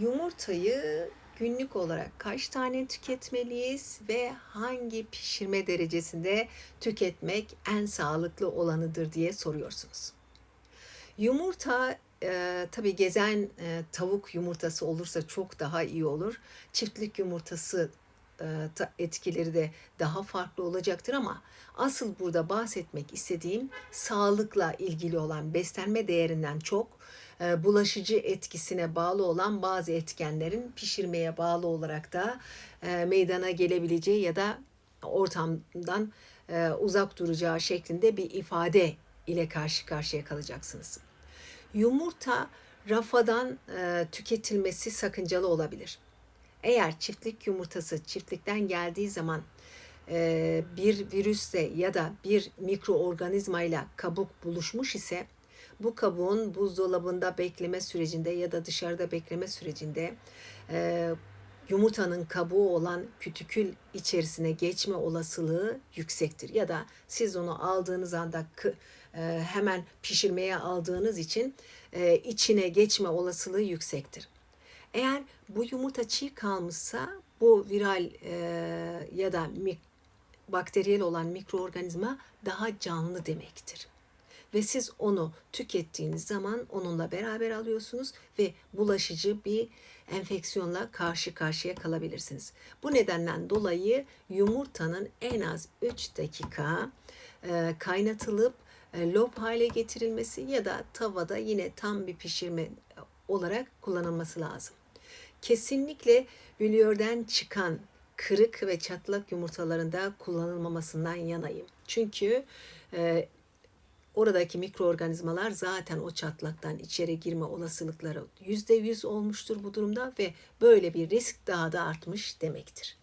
Yumurtayı günlük olarak kaç tane tüketmeliyiz ve hangi pişirme derecesinde tüketmek en sağlıklı olanıdır diye soruyorsunuz. Yumurta e, tabii gezen e, tavuk yumurtası olursa çok daha iyi olur. Çiftlik yumurtası e, etkileri de daha farklı olacaktır ama asıl burada bahsetmek istediğim sağlıkla ilgili olan beslenme değerinden çok bulaşıcı etkisine bağlı olan bazı etkenlerin pişirmeye bağlı olarak da e, meydana gelebileceği ya da ortamdan e, uzak duracağı şeklinde bir ifade ile karşı karşıya kalacaksınız. Yumurta rafadan e, tüketilmesi sakıncalı olabilir. Eğer çiftlik yumurtası çiftlikten geldiği zaman e, bir virüsle ya da bir mikroorganizmayla kabuk buluşmuş ise bu kabuğun buzdolabında bekleme sürecinde ya da dışarıda bekleme sürecinde e, yumurtanın kabuğu olan kütükül içerisine geçme olasılığı yüksektir. Ya da siz onu aldığınız anda e, hemen pişirmeye aldığınız için e, içine geçme olasılığı yüksektir. Eğer bu yumurta çiğ kalmışsa bu viral e, ya da bakteriyel olan mikroorganizma daha canlı demektir. Ve siz onu tükettiğiniz zaman onunla beraber alıyorsunuz ve bulaşıcı bir enfeksiyonla karşı karşıya kalabilirsiniz. Bu nedenden dolayı yumurtanın en az 3 dakika e, kaynatılıp e, lop hale getirilmesi ya da tavada yine tam bir pişirme olarak kullanılması lazım. Kesinlikle hülyordan çıkan kırık ve çatlak yumurtalarında kullanılmamasından yanayım. Çünkü e, oradaki mikroorganizmalar zaten o çatlaktan içeri girme olasılıkları yüzde yüz olmuştur bu durumda ve böyle bir risk daha da artmış demektir.